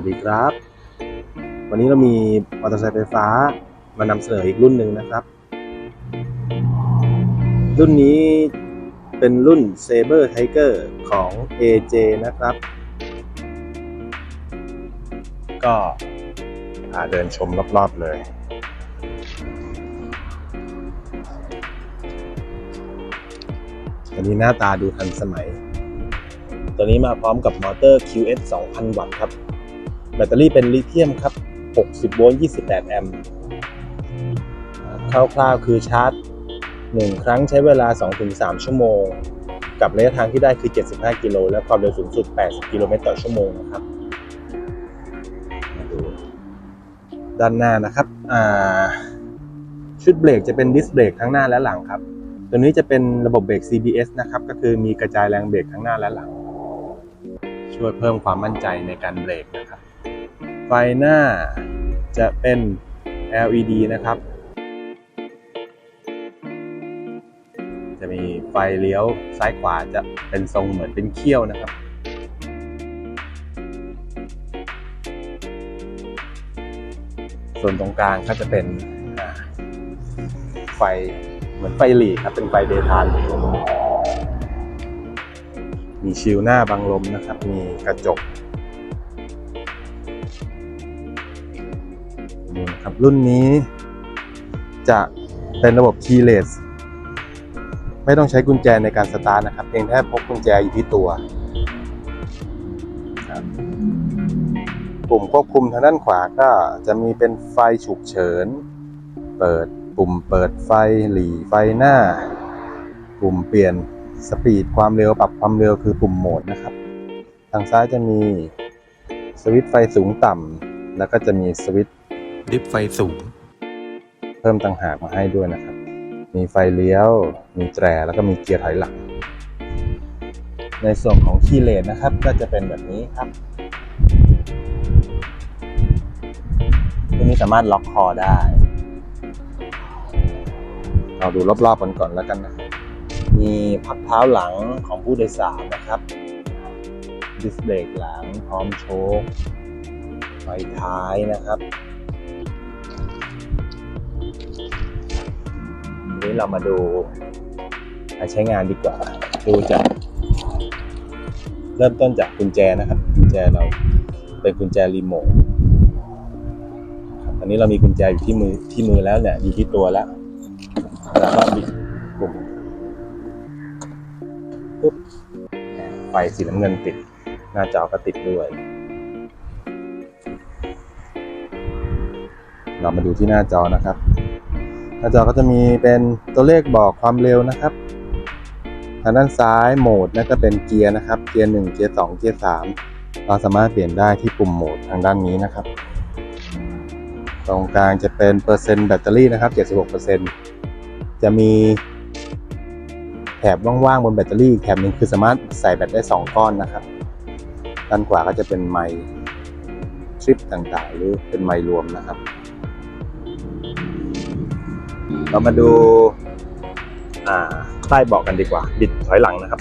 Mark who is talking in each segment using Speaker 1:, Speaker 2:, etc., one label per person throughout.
Speaker 1: วัสดีครับ วันนี้เรามีมอเตอร์ไซค์ไฟฟ้ามานำเสนออีกรุ่นหนึ่งนะครับ รุ่นนี้เป็นรุ่น Saber Tiger ของ AJ นะครับ ก็พาเดินชมรอบๆเลยอันนี้หน้าตาดูทันสมัย ตัวนี้มาพร้อมกับมอเตอร์ QS 2,000 วัตต์ครับ แบตเตอรี่เป็นลิเธียมครับ 60 โวลต์ 28 แอมป์คร่าวๆคือชาร์จ 1 ครั้งใช้เวลา 2-3 ชั่วโมง กับระยะทางที่ได้คือ 75 กิโล และความเร็วสูงสุด 80 กิโลเมตรต่อชั่วโมงนะครับด,ด้านหน้านะครับชุดเบรกจะเป็นดิสเบรกทั้งหน้าและหลังครับ ตัวนี้จะเป็นระบบเบรก CBS นะครับ ก็คือมีกระจายแรงเบรกทั้งหน้าและหลัง ช่วยเพิ่มความมั่นใจในการเบรกนะครับ ไฟหน้าจะเป็น LED นะครับ จะมีไฟเลี้ยวซ้ายขวาจะเป็นทรงเหมือนเป็นเขี้ยวนะครับ ส่วนตรงกลางก็จะเป็นไฟเหมือนไฟหลีครับ เป็นไฟเดทม์มีชิลหน้าบังลมนะครับ มีกระจกูนะครับ รุ่นนี้จะเป็นระบบ keyless ไม่ต้องใช้กุญแจในการสตาร์ทนะครับ เพียงแค่พกกุญแจอยู่ที่ตัวปุ่มควบคุมทางด้านขวาก็จะมีเป็นไฟฉุกเฉิน เปิดปุ่มเปิดไฟหลีไฟหน้า ปุ่มเปลี่ยนสปีดความเร็วปรับความเร็วคือปุ่มโหมดนะครับ ทางซ้ายจะมีสวิตช์ไฟสูงต่ำแล้วก็จะมีสวิตช์
Speaker 2: ดิฟไฟสูง
Speaker 1: เพิ่มต่างหากมาให้ด้วยนะครับ มีไฟเลี้ยว มีแตรแล้วก็มีเกียร์ถอยหลัง ในส่วนของคีย์เลนนะครับ ก็จะเป็นแบบนี้ครับตัวนี้สามารถล็อกคอได้เราดูรอบๆกันก่อนแล้วกันนะครับมีพักเท้าหลังของผู้โดยสารนะครับ ดิสเบรกหลังพร้อมโชคไฟท้ายนะครับ เรามาดูการใช้งานดีกว่า ดูจาก เริ่มต้นจากกุญแจนะครับ กุญแจเราเป็นกุญแจรีโมทตอนนี้เรามีกุญแจอยู่ที่มือที่มือแล้วเนี่ยอยู่ที่ตัวแล้วแล้วก็บิดปุ่มปุ๊บไฟสีน้ำเงินติด หน้าจอก็ติดด้วย เรามาดูที่หน้าจอนะครับ หน้าจอก็จะมีเป็นตัวเลขบอกความเร็วนะครับทางด้านซ้ายโหมดนั่นก็เป็นเกียร์นะครับ เกียร์หนึ่งเกียร์สองเกียร์สามเราสามารถเปลี่ยนได้ที่ปุ่มโหมดทางด้านนี้นะครับ ตรงกลางจะเป็นเปอร์เซ็นต์แบตเตอรี่นะครับ76%จะมีแถบว่างๆบนแบตเตอรี่แถบหนึ่งคือสามารถใส่แบตได้ 2 ก้อนนะครับ ด้านขวาก็จะเป็นไมค์ทริปต่างๆ หรือเป็นไมค์รวมนะครับ เรามาดูใต้เบาะกันดีกว่า บิดถอยหลังนะครับ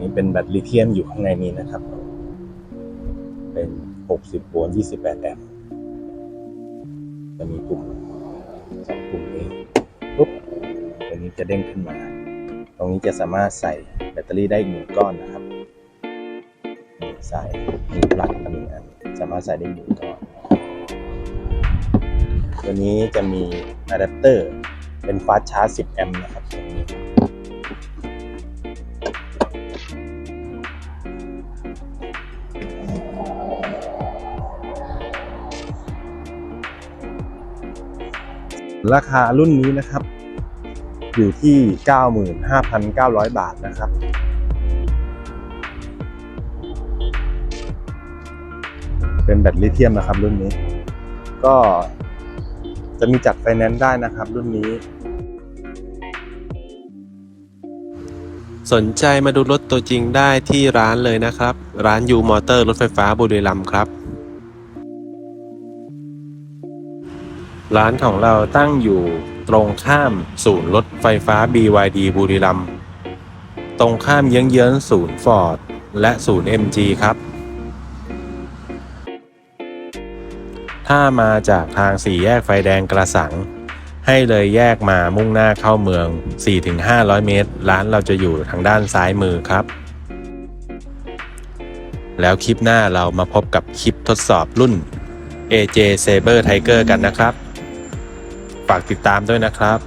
Speaker 1: นนี้เป็นแบตลิเธียมอยู่ข้างในนี้นะครับ เป็น 60โวลต์28 แอมป์จะมีปุ่มสองปุ่มนี้ปุ๊บตัวนี้จะเด้งขึ้นมา ตรงนี้จะสามารถใส่แบตเตอรี่ได้อีกหนึ่งก้อนนะครับใส่มีปลั๊กอีกหนึ่งอัน สามารถใส่ได้หนึ่งก้อนตัวนี้จะมีอะแดปเตอร์เป็นฟาสชาร์จ10 แอมป์นะครับตรงนี้ราคารุ่นนี้นะครับ อยู่ที่ 95,900 บาทนะครับ เป็นแบตลิเธียมนะครับรุ่นนี้ ก็จะมีจัดไฟแนนซ์ได้นะครับรุ่นนี้
Speaker 2: สนใจมาดูรถตัวจริงได้ที่ร้านเลยนะครับ ร้านยูมอเตอร์รถไฟฟ้าบุรีรัมย์ครับ ร้านของเราตั้งอยู่ตรงข้ามศูนย์รถไฟฟ้า BYD บุรีรัมย์
Speaker 1: ตรงข้ามเยื้องๆศูนย์ฟอร์ดและศูนย์ MG ครับ ถ้ามาจากทางสี่แยกไฟแดงกระสัง ให้เลยแยกมามุ่งหน้าเข้าเมือง 4-500 เมตร ร้านเราจะอยู่ทางด้านซ้ายมือครับ แล้วคลิปหน้าเรามาพบกับคลิปทดสอบรุ่น AJ Saber Tiger กันนะครับ ฝากติดตามด้วยนะครับ